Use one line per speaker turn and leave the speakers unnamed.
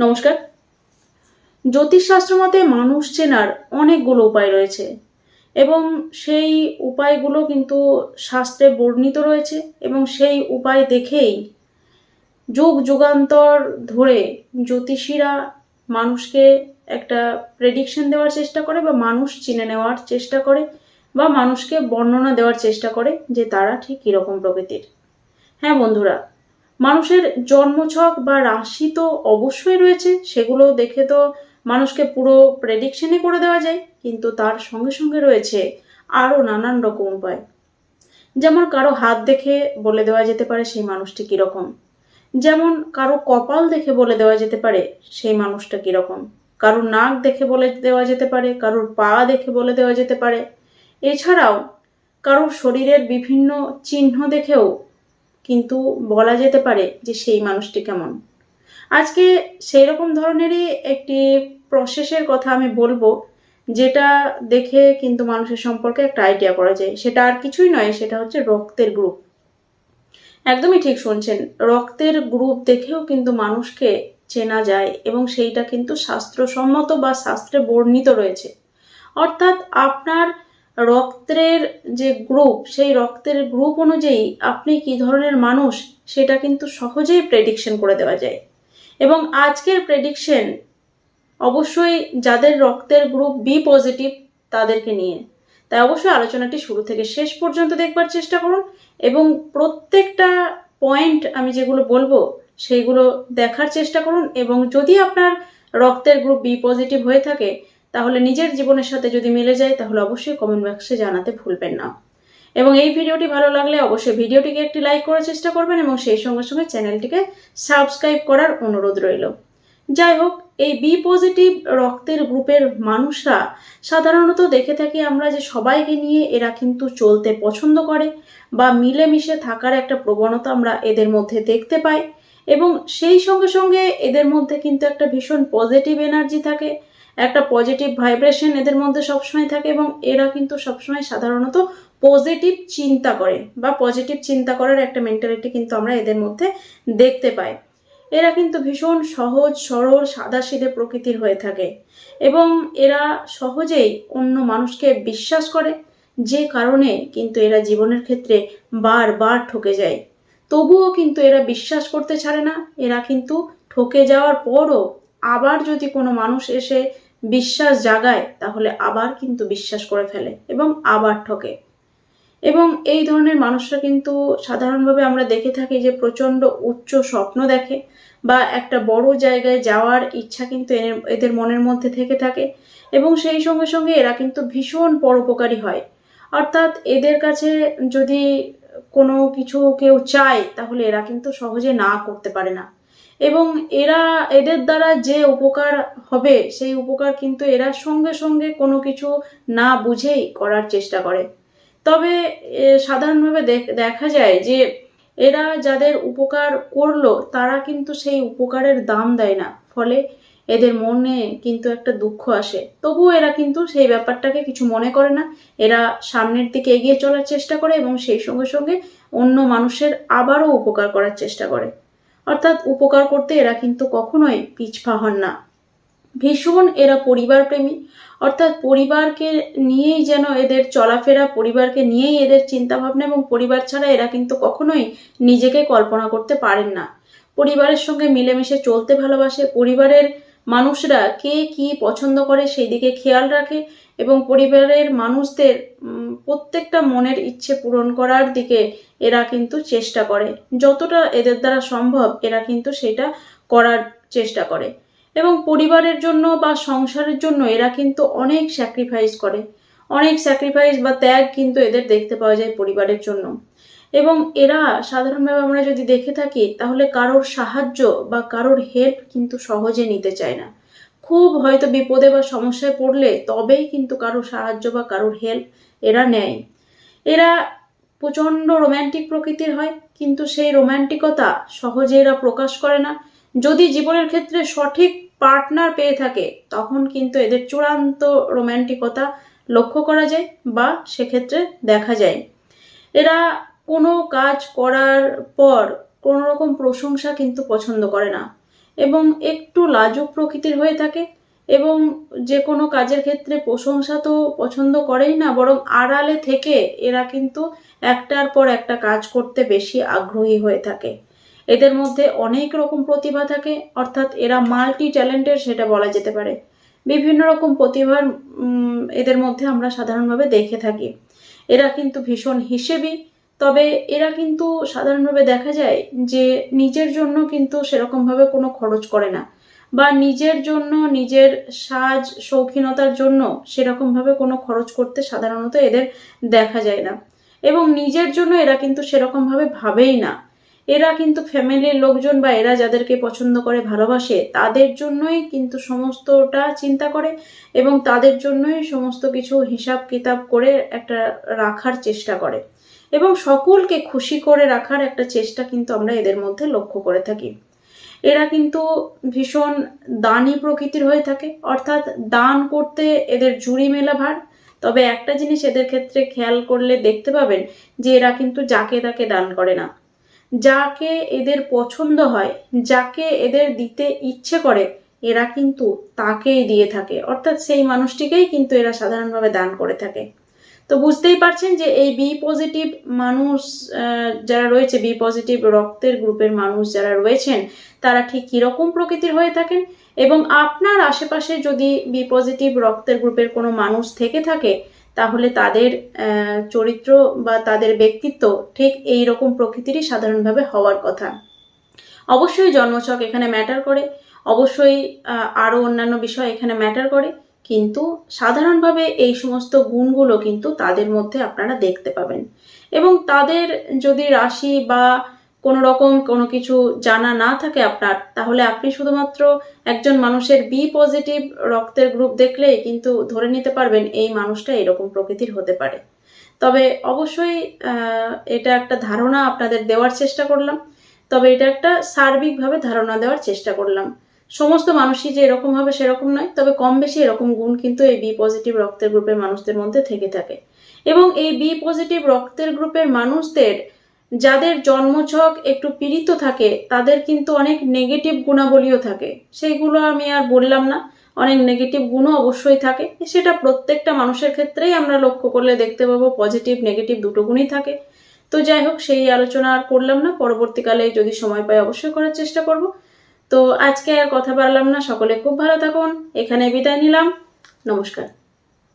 নমস্কার। জ্যোতিষশাস্ত্র মতে মানুষ চেনার অনেকগুলো উপায় রয়েছে এবং সেই উপায়গুলো কিন্তু শাস্ত্রে বর্ণিত রয়েছে এবং সেই উপায় দেখেই যুগ যুগান্তর ধরে জ্যোতিষীরা মানুষকে একটা প্রেডিকশন দেওয়ার চেষ্টা করে বা মানুষ চিনে নেওয়ার চেষ্টা করে বা মানুষকে বর্ণনা দেওয়ার চেষ্টা করে যে তারা ঠিক কীরকম প্রকৃতির। হ্যাঁ বন্ধুরা মানুষের জন্মছক বা রাশি তো অবশ্যই রয়েছে, সেগুলো দেখে তো মানুষকে পুরো প্রেডিকশনই করে দেওয়া যায়, কিন্তু তার সঙ্গে সঙ্গে রয়েছে আরও নানান রকম উপায়। যেমন কারও হাত দেখে বলে দেওয়া যেতে পারে সেই মানুষটি কীরকম। যেমন কারও কপাল দেখে বলে দেওয়া যেতে পারে সেই মানুষটা কীরকম। কারোর নাক দেখে বলে দেওয়া যেতে পারে, কারোর পা দেখে বলে দেওয়া যেতে পারে। এছাড়াও কারোর শরীরের বিভিন্ন চিহ্ন দেখেও কিন্তু বলা যেতে পারে যে সেই মানুষটি কেমন। আজকে সেই রকম ধরনেরই একটি প্রসেসের কথা আমি বলব, যেটা দেখে কিন্তু মানুষের সম্পর্কে একটা আইডিয়া করা যায়। সেটা আর কিছুই নয়, সেটা হচ্ছে রক্তের গ্রুপ একদমই ঠিক শুনছেন, রক্তের গ্রুপ দেখেও কিন্তু মানুষকে চেনা যায় এবং সেইটা কিন্তু শাস্ত্রসম্মত বা শাস্ত্রে বর্ণিত রয়েছে। অর্থাৎ আপনার রক্তের যে গ্রুপ সেই রক্তের গ্রুপ অনুযায়ী আপনি কি ধরনের মানুষ, সেটা কিন্তু সহজেই প্রেডিকশন করে দেওয়া যায়। এবং আজকের প্রেডিকশন অবশ্যই যাদের রক্তের গ্রুপ বি পজিটিভ তাদেরকে নিয়ে। তাই অবশ্যই আলোচনাটি শুরু থেকে শেষ পর্যন্ত দেখবার চেষ্টা করুন এবং প্রত্যেকটা পয়েন্ট আমি যেগুলো বলব, সেইগুলো দেখার চেষ্টা করুন এবং যদি আপনার রক্তের গ্রুপ বি পজিটিভ হয়ে থাকে তাহলে নিজের জীবনের সাথে যদি মিলে যায়, তাহলে অবশ্যই কমেন্ট বক্সে জানাতে ভুলবেন না। এবং এই ভিডিওটি ভালো লাগলে অবশ্যই ভিডিওটিকে একটি লাইক করার চেষ্টা করবেন এবং সেই সঙ্গে সঙ্গে চ্যানেলটিকে সাবস্ক্রাইব করার অনুরোধ রইল। যাই হোক, এই বি পজিটিভ রক্তের গ্রুপের মানুষরা সাধারণত দেখে থাকি আমরা যে সবাইকে নিয়ে এরা কিন্তু চলতে পছন্দ করে বা মিলেমিশে থাকার একটা প্রবণতা আমরা এদের মধ্যে দেখতে পাই এবং সেই সঙ্গে সঙ্গে এদের মধ্যে কিন্তু একটা ভীষণ পজিটিভ এনার্জি থাকে। একটা পজিটিভ ভাইব্রেশন এদের মধ্যে সবসময় থাকে এবং এরা কিন্তু সবসময় সাধারণত পজিটিভ চিন্তা করে বা পজিটিভ চিন্তা করার একটা মেন্টালিটি কিন্তু আমরা এদের মধ্যে দেখতে পাই। এরা কিন্তু ভীষণ সহজ, সরল, সাদাসিধে প্রকৃতির হয়ে থাকে এবং এরা সহজেই অন্য মানুষকে বিশ্বাস করে, যে কারণে কিন্তু এরা জীবনের ক্ষেত্রে বারবার ঠকে যায়। তবুও কিন্তু এরা বিশ্বাস করতে ছাড়ে না, এরা কিন্তু ঠকে যাওয়ার পরও আবার যদি কোনো মানুষ এসে বিশ্বাস জাগায়, তাহলে আবার কিন্তু বিশ্বাস করে ফেলে এবং আবার ঠকে। এবং এই ধরনের মানুষরা কিন্তু সাধারণভাবে আমরা দেখে থাকি যে প্রচণ্ড উচ্চ স্বপ্ন দেখে বা একটা বড় জায়গায় যাওয়ার ইচ্ছা কিন্তু এদের মনের মধ্যে থেকে থাকে এবং সেই সঙ্গে সঙ্গে এরা কিন্তু ভীষণ পরোপকারী হয়। অর্থাৎ এদের কাছে যদি কোনো কিছু কেউ চায়, তাহলে এরা কিন্তু সহজে না করতে পারে না। এবং এরা, এদের দ্বারা যে উপকার হবে, সেই উপকার কিন্তু এরা সঙ্গে সঙ্গে কোনো কিছু না বুঝেই করার চেষ্টা করে। তবে সাধারণভাবে দেখা যায় যে এরা যাদের উপকার করল, তারা কিন্তু সেই উপকারের দাম দেয় না। ফলে এদের মনে কিন্তু একটা দুঃখ আসে। তবুও এরা কিন্তু সেই ব্যাপারটাকে কিছু মনে করে না। এরা সামনের দিকে এগিয়ে চলার চেষ্টা করে এবং সেই সঙ্গে সঙ্গে অন্য মানুষের আবারও উপকার করার চেষ্টা করে। অর্থাৎ উপকার করতে এরা কিন্তু কখনোই পিছপা হন না। ভীষণ এরা পরিবার প্রেমী অর্থাৎ পরিবারকে নিয়েই যেন এদের চলাফেরা, পরিবারকে নিয়েই এদের চিন্তাভাবনা এবং পরিবার ছাড়া এরা কিন্তু কখনোই নিজেকে কল্পনা করতে পারেন না। পরিবারের সঙ্গে মিলেমিশে চলতে ভালোবাসে, পরিবারের মানুষরা কে কি পছন্দ করে সেই দিকে খেয়াল রাখে এবং পরিবারের মানুষদের প্রত্যেকটা মনের ইচ্ছে পূরণ করার দিকে এরা কিন্তু চেষ্টা করে। যতটা এদের দ্বারা সম্ভব, এরা কিন্তু সেটা করার চেষ্টা করে। এবং পরিবারের জন্য বা সংসারের জন্য এরা কিন্তু অনেক স্যাক্রিফাইস করে। অনেক স্যাক্রিফাইস বা ত্যাগ কিন্তু এদের দেখতে পাওয়া যায় পরিবারের জন্য। এবং এরা সাধারণভাবে আমরা যদি দেখে থাকি, তাহলে কারোর সাহায্য বা কারোর হেল্প কিন্তু সহজে নিতে চায় না। খুব হয়তো বিপদে বা সমস্যায় পড়লে তবেই কিন্তু কারোর সাহায্য বা কারোর হেল্প এরা নেয়। এরা প্রচণ্ড রোম্যান্টিক প্রকৃতির হয়, কিন্তু সেই রোম্যান্টিকতা সহজে এরা প্রকাশ করে না। যদি জীবনের ক্ষেত্রে সঠিক পার্টনার পেয়ে থাকে, তখন কিন্তু এদের চূড়ান্ত রোম্যান্টিকতা লক্ষ্য করা যায় বা সেক্ষেত্রে দেখা যায়। এরা কোনো কাজ করার পর কোনো রকম প্রশংসা কিন্তু পছন্দ করে না এবং একটু লাজুক প্রকৃতির হয়ে থাকে। এবং যে কোনো কাজের ক্ষেত্রে প্রশংসা তো পছন্দ করেই না, বরং আড়ালে থেকে এরা কিন্তু একটার পর একটা কাজ করতে বেশি আগ্রহী হয়ে থাকে। এদের মধ্যে অনেক রকম প্রতিভা থাকে, অর্থাৎ এরা মাল্টি ট্যালেন্টেড সেটা বলা যেতে পারে। বিভিন্ন রকম প্রতিভার এদের মধ্যে আমরা সাধারণভাবে দেখে থাকি। এরা কিন্তু ভীষণ হিসেবি, তবে এরা কিন্তু সাধারণভাবে দেখা যায় যে নিজের জন্য কিন্তু সেরকমভাবে কোনো খরচ করে না। বা নিজের জন্য, নিজের সাজ শৌখিনতার জন্য সেরকমভাবে কোনো খরচ করতে সাধারণত এদের দেখা যায় না। এবং নিজের জন্য এরা কিন্তু সেরকমভাবে ভাবেই না। এরা কিন্তু ফ্যামিলির লোকজন বা এরা যাদেরকে পছন্দ করে, ভালোবাসে, তাদের জন্যই কিন্তু সমস্তটা চিন্তা করে এবং তাদের জন্যই সমস্ত কিছু হিসাব কিতাব করে একটা রাখার চেষ্টা করে। এবং সকলকে খুশি করে রাখার একটা চেষ্টা কিন্তু আমরা এদের মধ্যে লক্ষ্য করে থাকি। এরা কিন্তু ভীষণ দানি প্রকৃতির হয়ে থাকে। অর্থাৎ দান করতে এদের জুড়ি মেলা ভার। তবে একটা জিনিস এদের ক্ষেত্রে খেয়াল করলে দেখতে পাবেন যে এরা কিন্তু যাকে তাকে দান করে না। যাকে এদের পছন্দ হয়, যাকে এদের দিতে ইচ্ছে করে, এরা কিন্তু তাকেই দিয়ে থাকে। অর্থাৎ সেই মানুষটিকেই কিন্তু এরা সাধারণভাবে দান করে থাকে। তো বুঝতেই পারছেন যে এই বি পজিটিভ মানুষ যারা রয়েছে বি পজিটিভ রক্তের গ্রুপের মানুষ যারা রয়েছেন, তারা ঠিক কীরকম প্রকৃতির হয়ে থাকেন? এবং আপনার আশেপাশে যদি বি পজিটিভ রক্তের গ্রুপের কোনো মানুষ থেকে থাকে, তাহলে তাদের চরিত্র বা তাদের ব্যক্তিত্ব ঠিক এই রকম প্রকৃতিরই সাধারণভাবে হওয়ার কথা। অবশ্যই জন্মছক এখানে ম্যাটার করে। অবশ্যই আরও অন্যান্য বিষয় এখানে ম্যাটার করে। কিন্তু সাধারণভাবে এই সমস্ত গুণগুলো কিন্তু তাদের মধ্যে আপনারা দেখতে পাবেন। এবং তাদের যদি রাশি বা কোনো রকম কোনো কিছু জানা না থাকে আপনার, তাহলে আপনি শুধুমাত্র একজন মানুষের বি পজিটিভ রক্তের গ্রুপ দেখলেই কিন্তু ধরে নিতে পারবেন এই মানুষটা এরকম প্রকৃতির হতে পারে। তবে অবশ্যই এটা একটা ধারণা আপনাদের দেওয়ার চেষ্টা করলাম। তবে এটা একটা সার্বিকভাবে ধারণা দেওয়ার চেষ্টা করলাম। সমস্ত মানুষই যে এরকম হবে সেরকম নয়, তবে কম বেশি এরকম গুণ কিন্তু এই বি পজিটিভ রক্তের গ্রুপের মানুষদের মধ্যে থেকে থাকে। এবং এই বি পজিটিভ রক্তের গ্রুপের মানুষদের যাদের জন্মছক একটু পীড়িত থাকে, তাদের কিন্তু অনেক নেগেটিভ গুণাবলীও থাকে। সেইগুলো আমি আর বললাম না, অনেক নেগেটিভ গুণও অবশ্যই থাকে। সেটা প্রত্যেকটা মানুষের ক্ষেত্রেই আমরা লক্ষ্য করলে দেখতে পাবো পজিটিভ নেগেটিভ দুটো গুণই থাকে। তো যাই হোক, সেই আলোচনা আর করলাম না, পরবর্তীকালে যদি সময় পাই অবশ্যই করার চেষ্টা করব। তো আজকে আর কথা বাড়লাম না। সকলে খুব ভালো থাকুন। এখানে বিদায় নিলাম। নমস্কার।